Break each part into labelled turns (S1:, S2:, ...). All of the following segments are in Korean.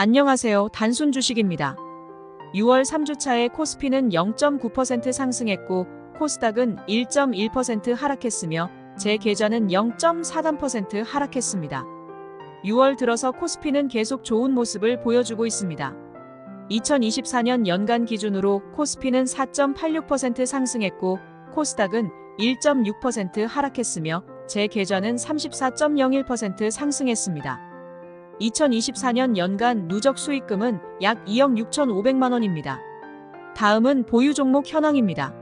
S1: 안녕하세요. 단순 주식입니다. 6월 3주차에 코스피는 0.9% 상승했고 코스닥은 1.1% 하락했으며 제 계좌는 0.43% 하락했습니다. 6월 들어서 코스피는 계속 좋은 모습을 보여주고 있습니다. 2024년 연간 기준으로 코스피는 4.86% 상승했고 코스닥은 1.6% 하락했으며 제 계좌는 34.01% 상승했습니다. 2024년 연간 누적 수익금은 약 2억 6,500만 원입니다. 다음은 보유 종목 현황입니다.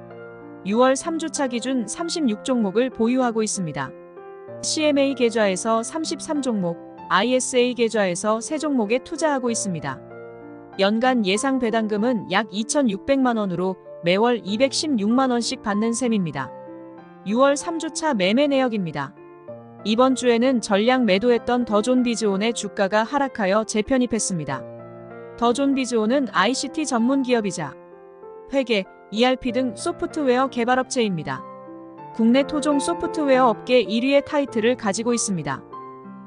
S1: 6월 3주차 기준 36종목을 보유하고 있습니다. CMA 계좌에서 33종목, ISA 계좌에서 3종목에 투자하고 있습니다. 연간 예상 배당금은 약 2,600만 원으로 매월 216만 원씩 받는 셈입니다. 6월 3주차 매매 내역입니다. 이번 주에는 전량 매도했던 더존 비즈온의 주가가 하락하여 재편입했습니다. 더존 비즈온은 ICT 전문 기업이자 회계, ERP 등 소프트웨어 개발업체입니다. 국내 토종 소프트웨어 업계 1위의 타이틀을 가지고 있습니다.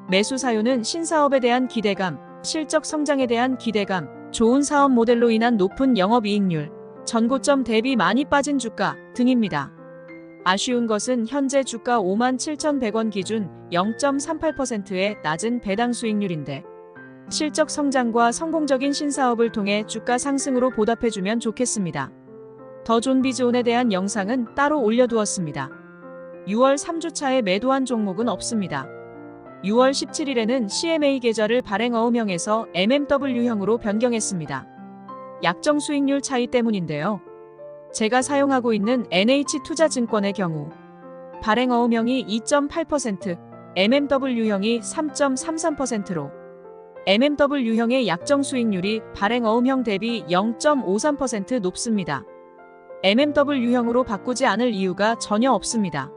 S1: 매수 사유는 신사업에 대한 기대감, 실적 성장에 대한 기대감, 좋은 사업 모델로 인한 높은 영업이익률, 전고점 대비 많이 빠진 주가 등입니다. 아쉬운 것은 현재 주가 57,100원 기준 0.38%의 낮은 배당 수익률인데 실적 성장과 성공적인 신사업을 통해 주가 상승으로 보답해주면 좋겠습니다. 더 존비즈온에 대한 영상은 따로 올려두었습니다. 6월 3주차에 매도한 종목은 없습니다. 6월 17일에는 CMA 계좌를 발행어음형에서 MMW형으로 변경했습니다. 약정 수익률 차이 때문인데요. 제가 사용하고 있는 NH투자증권의 경우 발행어음형이 2.8%, MMW형이 3.33%로 MMW형의 약정 수익률이 발행어음형 대비 0.53% 높습니다. MMW형으로 바꾸지 않을 이유가 전혀 없습니다.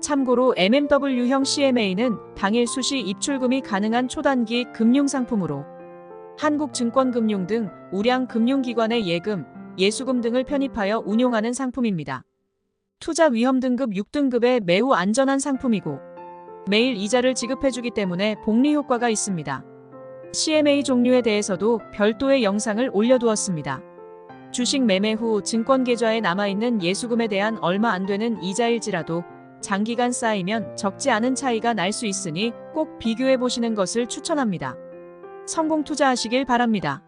S1: 참고로 MMW형 CMA는 당일 수시 입출금이 가능한 초단기 금융상품으로 한국증권금융 등 우량 금융기관의 예금, 예수금 등을 편입하여 운용하는 상품입니다. 투자 위험 등급 6등급의 매우 안전한 상품이고 매일 이자를 지급해주기 때문에 복리 효과가 있습니다. CMA 종류에 대해서도 별도의 영상을 올려두었습니다. 주식 매매 후 증권 계좌에 남아있는 예수금에 대한 얼마 안 되는 이자일지라도 장기간 쌓이면 적지 않은 차이가 날 수 있으니 꼭 비교해 보시는 것을 추천합니다. 성공 투자하시길 바랍니다.